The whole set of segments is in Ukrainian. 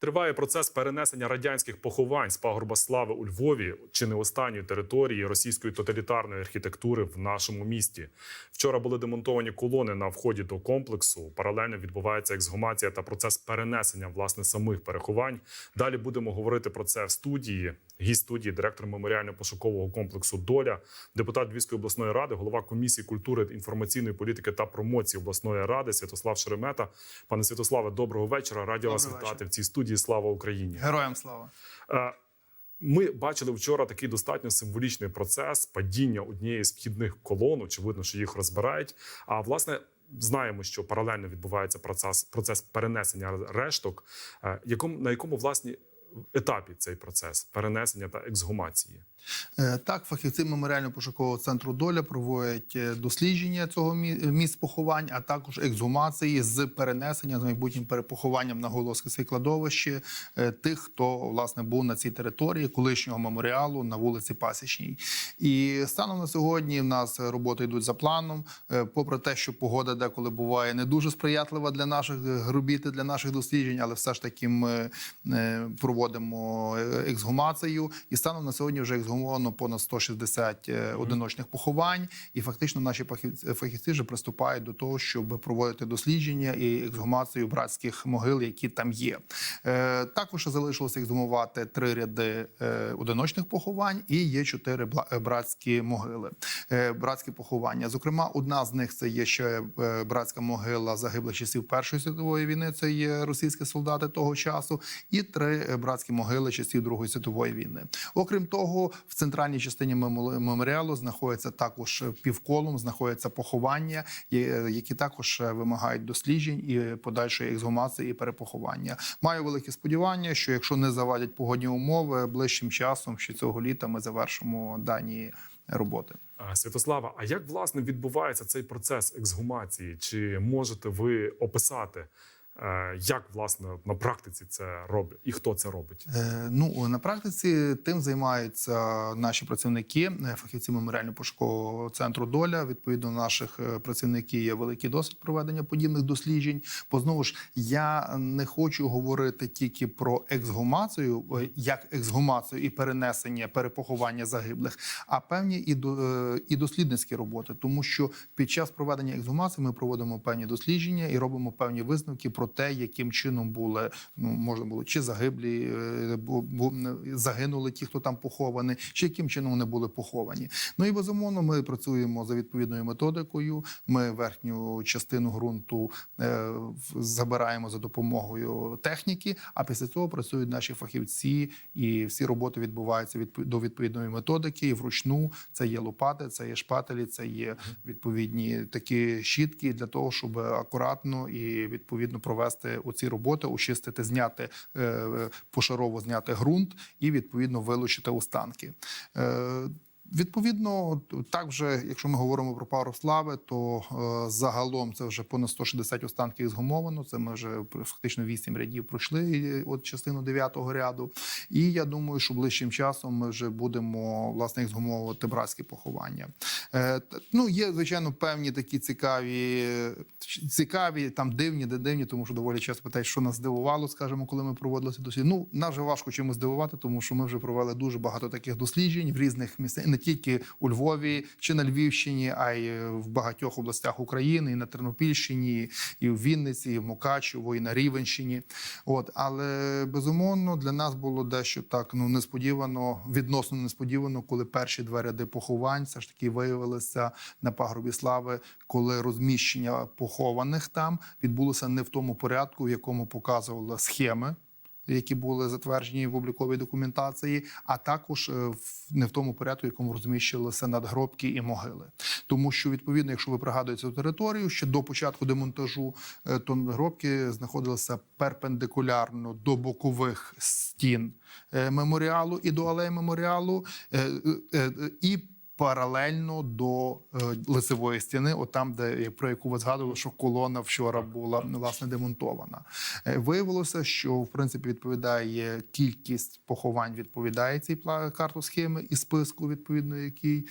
Триває процес перенесення радянських поховань з пагорба слави у Львові чи не останньої території російської тоталітарної архітектури в нашому місті. Вчора були демонтовані колони на вході до комплексу. Паралельно відбувається ексгумація та процес перенесення власне самих переховань. Далі будемо говорити про це в студії. Гість студії, директор меморіально-пошукового комплексу Доля, депутат Львівської обласної ради, голова комісії культури, інформаційної політики та промоції обласної ради Святослав Шеремета. Пане Святославе, доброго вечора. Раді вас вітати в цій студії. Слава Україні! Героям слава. Е, Ми бачили вчора такий достатньо символічний процес падіння однієї з вхідних колон. Очевидно, що їх розбирають. А власне. Знаємо, що паралельно відбувається процес, процес перенесення решток. Е, Якому на якому власні етапі цей процес перенесення та ексгумації? Е, Так, фахівці меморіально-пошукового центру доля проводять е, дослідження цього мі- місць поховань, а також ексгумації з перенесення з майбутнім перепохованням на Голоскисе кладовище е, тих, хто власне був на цій території колишнього меморіалу на вулиці Пасічній. І станом на сьогодні в нас роботи йдуть за планом. Попри те, що погода деколи буває не дуже сприятлива для наших робіт, для наших досліджень, але все ж таки ми е, проводимо е, ексгумацію. І станом на сьогодні вже ексгумовано понад 160 е, одиночних поховань. І фактично наші фахівці, вже приступають до того, щоб проводити дослідження і ексгумацію братських могил, які там є. Е, Також залишилося ексгумувати три ряди е, одиночних поховань і є чотири братські могили, братські поховання. Зокрема, одна з них це є ще братська могила загиблих часів Першої світової війни. Це є російські солдати того часу, і три е, братські могили часів Другої світової війни. Окрім того, в центральній частині мемо- меморіалу знаходиться також півколом, знаходяться поховання, які також вимагають досліджень і подальшої ексгумації і перепоховання. Маю велике сподівання, що якщо не завадять погодні умови, ближчим часом ще цього літа ми завершимо дані роботи. Святослава, а як власне відбувається цей процес ексгумації? Чи можете ви описати, як власне на практиці це робить і хто це робить? Е, Ну на практиці тим займаються наші працівники, е, фахівці меморіально-пошукового центру доля. Відповідно, наших е, працівників є великий досвід проведення подібних досліджень. Бо знову ж я не хочу говорити тільки про ексгумацію, е, як ексгумацію і перенесення, перепоховання загиблих, а певні і до е, і дослідницькі роботи, тому що під час проведення ексгумації ми проводимо певні дослідження і робимо певні висновки про те, яким чином були ну можна було чи загиблі е, загинули ті, хто там поховані, чи яким чином вони були поховані. Ну і безумовно, ми працюємо за відповідною методикою. Ми верхню частину ґрунту е, забираємо за допомогою техніки. А після цього працюють наші фахівці, і всі роботи відбуваються відпо- до відповідної методики. І вручну це є лопати, це є шпателі, це є відповідні такі щітки для того, щоб акуратно і відповідно провести оці роботи, очистити, зняти е, пошарово зняти ґрунт і відповідно вилучити останки. Відповідно, так вже, якщо ми говоримо про пару слави, то е, загалом це вже понад 160 останків згумовано. Це ми вже фактично 8 рядів пройшли е, от частину 9 ряду. І я думаю, що ближчим часом ми вже будемо власне їх згумовувати братські поховання. Е, ну є звичайно певні такі цікаві, цікаві там дивні, де дивні, тому що доволі часто питають, що нас здивувало, скажімо, коли ми проводили ці дослідження. Ну нас вже важко чимось здивувати, тому що ми вже провели дуже багато таких досліджень в різних місцях, тільки у Львові чи на Львівщині, а й е, в багатьох областях України, і на Тернопільщині, і в Вінниці, і в Мукачево, і на Рівенщині. От, але безумовно для нас було дещо так ну несподівано, відносно несподівано, коли перші два ряди поховань все ж таки виявилися на пагорбі слави, коли розміщення похованих там відбулося не в тому порядку, в якому показували схеми які були затверджені в обліковій документації, а також е, не в тому порядку, якому розміщувалися надгробки і могили. Тому що відповідно, якщо ви пригадуєте цю територію, ще до початку демонтажу, е, то надгробки знаходилися перпендикулярно до бокових стін е, меморіалу і до алеї меморіалу, і паралельно до е, лицевої стіни, от там, де про яку ви згадували, що колона вчора була власне демонтована. Е, Виявилося, що в принципі відповідає кількість поховань, відповідає цій карту схеми і списку, відповідно, який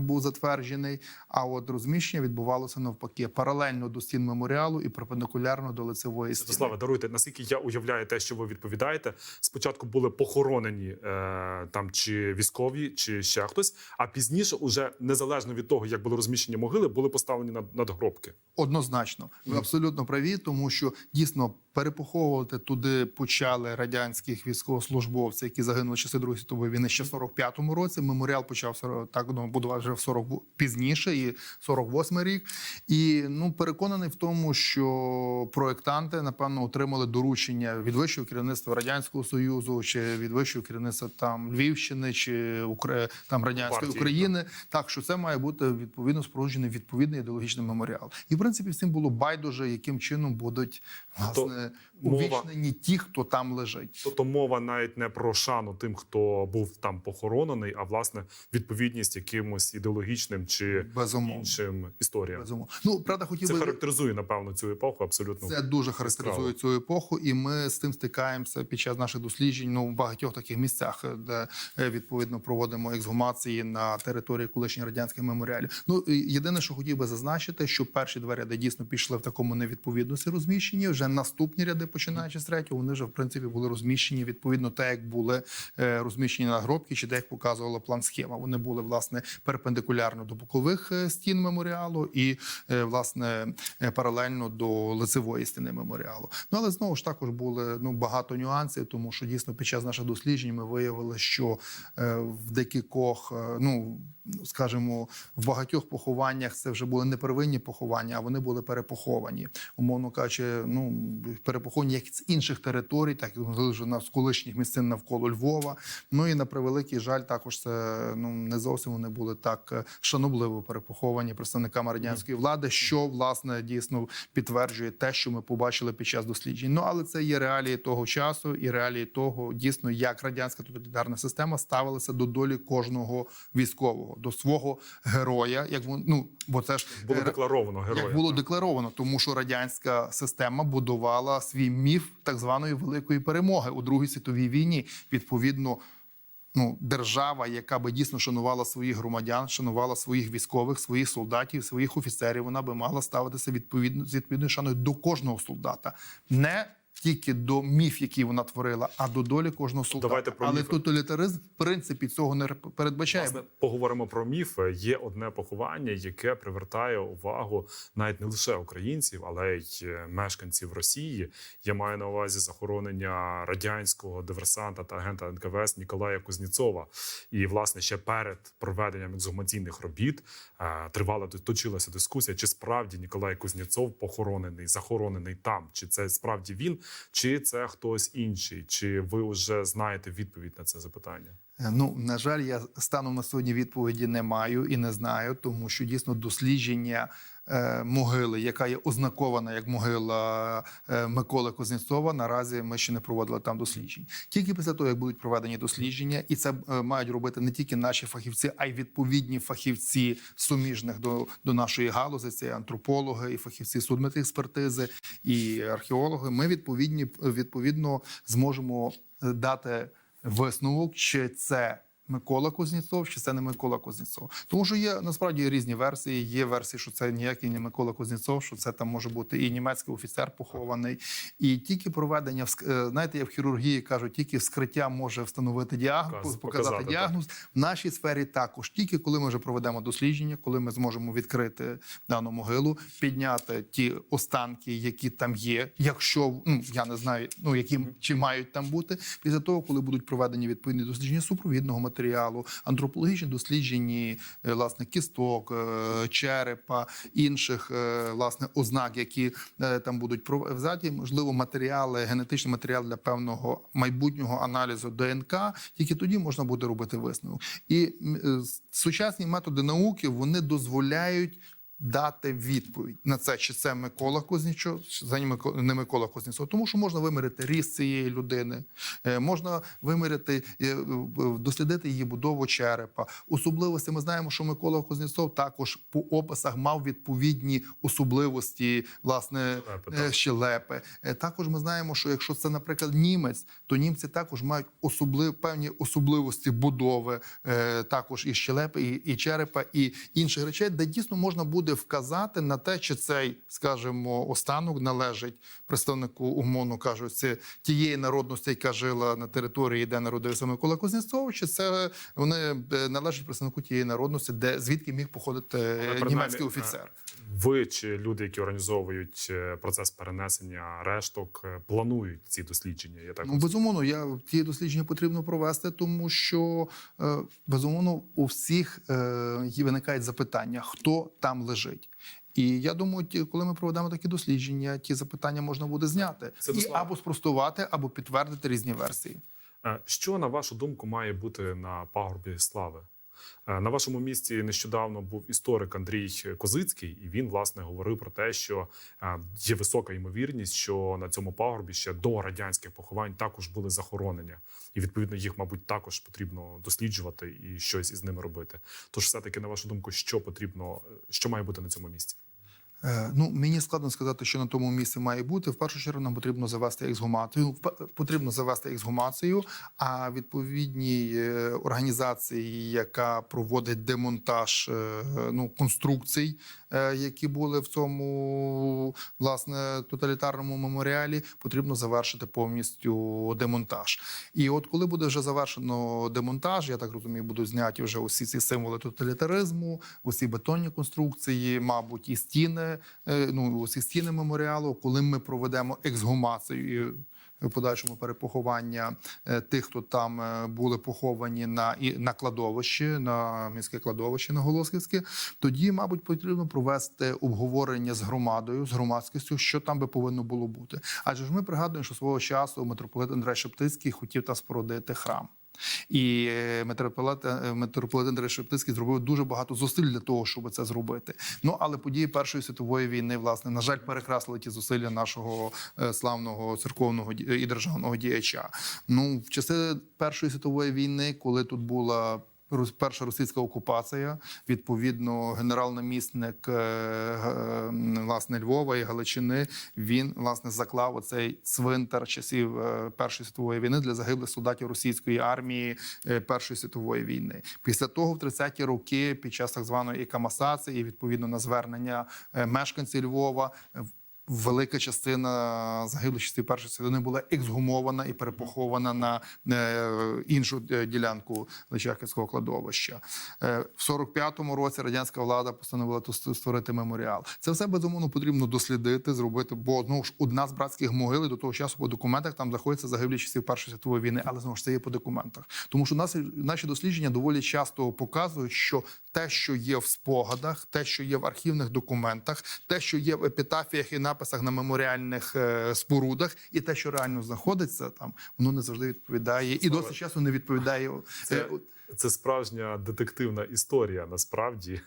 був затверджений. А от розміщення відбувалося навпаки паралельно до стін меморіалу і перпендикулярно до лицевої стіни. Святославе, даруйте, наскільки я уявляю те, що ви відповідаєте. Спочатку були похоронені е, там чи військові, чи ще хтось, а пізніше, уже незалежно від того, як були розміщені могили, були поставлені над, надгробки. Однозначно, ви абсолютно праві, тому що дійсно перепоховувати туди почали радянських військовослужбовців, які загинули часи Другої світової війни ще в 45-му році. Меморіал почався так ну, будувати вже в 40 пізніше, і 48-й рік. І ну переконаний в тому, що проектанти напевно отримали доручення від вищого керівництва радянського союзу чи від вищого керівництва там Львівщини чи Укра... там радянської Партії, України. Так що це має бути відповідно споруджений відповідний ідеологічний меморіал. І в принципі всім було байдуже, яким чином будуть власне увічнені ті, хто там лежить. Тобто мова навіть не про шану тим, хто був там похоронений, а власне відповідність якимось ідеологічним чи Безумовно. іншим історіям. Безумовно. Ну правда, хотів Це би характеризує напевно цю епоху. Абсолютно Це дуже характеризує цю епоху, і ми з тим стикаємося під час наших досліджень ну, в багатьох таких місцях, де е, відповідно проводимо ексгумації на території колишніх радянських меморіалів. Ну єдине, що хотів би зазначити, що перші два ряди дійсно пішли в такому невідповідності розміщені. Вже наступні ряди, починаючи з третього, вони вже в принципі були розміщені відповідно так, як були е, розміщені на гробки, чи так, як показувала план схема. Вони були власне перпендикулярно до бокових е, стін меморіалу і е, власне паралельно до лицевої стіни меморіалу. Ну але знову ж також були ну багато нюансів, тому що дійсно під час наших досліджень ми виявили, що в декількох, ну скажімо, в багатьох похованнях це вже були не первинні поховання, а вони були перепоховані. Умовно кажучи, ну перепоховані як з інших територій, так і на з колишніх місцин навколо Львова. Ну і на превеликий жаль, також це ну не зовсім вони були так е, шанобливо перепоховані представниками радянської влади, що власне дійсно підтверджує те, що ми побачили під час досліджень. Ну але це є реалії того часу і реалії того, дійсно, як радянська тоталітарна система ставилася до долі кожного військового, до свого героя. Як ну бо це ж було е, декларовано героя. як було декларовано, тому що радянська система будувала свій міф так званої великої перемоги у Другій світовій війні. Відповідно, ну держава, яка би дійсно шанувала своїх громадян, шанувала своїх військових, своїх солдатів, своїх офіцерів, вона би мала ставитися відповідно з відповідною шаною до кожного солдата. Не тільки до міф, які вона творила, а до долі кожного солдата. Давайте про Але тоталітаризм в принципі цього не передбачає. Власне, поговоримо про міфи. Є одне поховання, яке привертає увагу навіть не лише українців, але й е, мешканців Росії. Я маю на увазі захоронення радянського диверсанта та агента НКВС Ніколая Кузнєцова. І власне ще перед проведенням ексгумаційних робіт е, тривала точилася дискусія, чи справді Ніколай Кузнєцов похоронений, захоронений там, чи це справді він, чи це хтось інший. Чи ви вже знаєте відповідь на це запитання? Е, Ну, на жаль, я станом на сьогодні відповіді не маю і не знаю, тому що дійсно дослідження е, могили, яка є ознакована як могила е, Миколи Кузнєцова, наразі ми ще не проводили там досліджень. Тільки після того, як будуть проведені дослідження, і це мають робити не тільки наші фахівці, а й відповідні фахівці суміжних до, до нашої галузі, це і антропологи, і фахівці судмедекспертизи, і археологи. Ми відповідні відповідно зможемо дати висновок, чи це Микола Кузнєцов, чи це не Микола Кузнєцов. Тому що є насправді різні версії. Є версії, що це ніякий не Микола Кузнєцов, що це там може бути і німецький офіцер похований. І тільки проведення е, знаєте, я в хірургії кажу, тільки вскриття може встановити діагноз, показати, показати, діагноз. В нашій сфері також тільки коли ми вже проведемо дослідження, коли ми зможемо відкрити дану могилу, підняти ті останки, які там є, якщо ну я не знаю, ну які чи мають там бути. Після того, коли будуть проведені відповідні дослідження супровідного матеріалу, антропологічні дослідження, е, власне, кісток, е, черепа, інших е, власне ознак, які там будуть взяті, можливо, матеріали, генетичний матеріал для певного майбутнього аналізу ДНК. Тільки тоді можна буде робити висновок. І сучасні методи науки вони дозволяють дати відповідь на це, чи це Микола Кузнєчов, чи це не Микола Кузнєцов. Тому що можна виміряти ріст цієї людини, е, можна виміряти, е, дослідити її будову черепа. Особливості ми знаємо, що Микола Кузнєцов також по описах мав відповідні особливості, власне, Щелепи, е, щелепи. Е, Також ми знаємо, що якщо це, наприклад, німець, то німці також мають особлив, певні особливості будови, також і щелепи, і, і черепа, і інших речей, де дійсно можна буде вказати на те, чи цей, скажімо, останок належить представнику, умовно це тієї народності, яка жила на території, де народився Микола Кузнєцов, чи це вони е, належать представнику тієї народності, де звідки міг походити е, німецький е, офіцер. Ви чи люди, які організовують е, процес перенесення решток, е, планують ці дослідження? Я так Ну, безумовно, я ті дослідження потрібно провести, тому що е, безумовно у всіх виникають запитання, хто там лежить. І я думаю, коли ми проведемо такі дослідження, ті запитання можна буде зняти Це і або спростувати, або підтвердити різні версії. Що на вашу думку має бути на пагорбі слави? Е, На вашому місці нещодавно був історик Андрій Козицький, і він власне говорив про те, що е, є висока ймовірність, що на цьому пагорбі ще до радянських поховань також були захоронення, і відповідно їх, мабуть, також потрібно досліджувати і щось із ними робити. Тож, все таки, на вашу думку, що потрібно, е, що має бути на цьому місці? Е, Ну, мені складно сказати, що на тому місці має бути. В першу чергу нам потрібно завести ексгумацію. Потрібно завести ексгумацію, а відповідній е, організації, яка проводить демонтаж е, ну, конструкцій, які були в цьому власне тоталітарному меморіалі, потрібно завершити повністю демонтаж. І от коли буде вже завершено демонтаж, я так розумію, будуть зняті вже усі ці символи тоталітаризму, усі бетонні конструкції, мабуть, і стіни, е, ну усі стіни меморіалу. Коли ми проведемо ексгумацію подальшому перепоховання е, тих, хто там е, були поховані на і на кладовищі, на міське кладовище на Голосківське, тоді, мабуть, потрібно провести обговорення з громадою, з громадськістю, що там би повинно було бути. Адже ж ми пригадуємо, що свого часу митрополит Андрей Шептицький хотів та спорудити храм. І митрополит, митрополит Андрій Шептицький зробив дуже багато зусиль для того, щоб це зробити. Ну але події Першої світової війни, власне, на жаль, перекрасили ті зусилля нашого е, славного церковного і державного діяча. Ну, в часи Першої світової війни, коли тут була перша російська окупація, відповідно, генерал-намісник е, власне Львова і Галичини, він власне заклав оцей цвинтар часів е, Першої світової війни для загиблих солдатів російської армії е, Першої світової війни. Після того, в 30-ті роки, під час так званої екамасації, відповідно на звернення мешканців Львова. Велика частина загиблих часів першої світової війни була ексгумована і перепохована на е, іншу е, ділянку Личаківського кладовища. Е, в 45-му році радянська влада постановила створити меморіал. Це все безумовно потрібно дослідити, зробити, бо знову ж одна з братських могил до того часу по документах там знаходяться загиблі часів Першої світової війни, але знову ж це є по документах. Тому що наші дослідження доволі часто показують, що те, що є в спогадах, те, що є в архівних документах, те, що є в епітафіях і написах на меморіальних е, спорудах, і те, що реально знаходиться там, воно не завжди відповідає, і досить часто не відповідає. Це, е, це справжня детективна історія. Насправді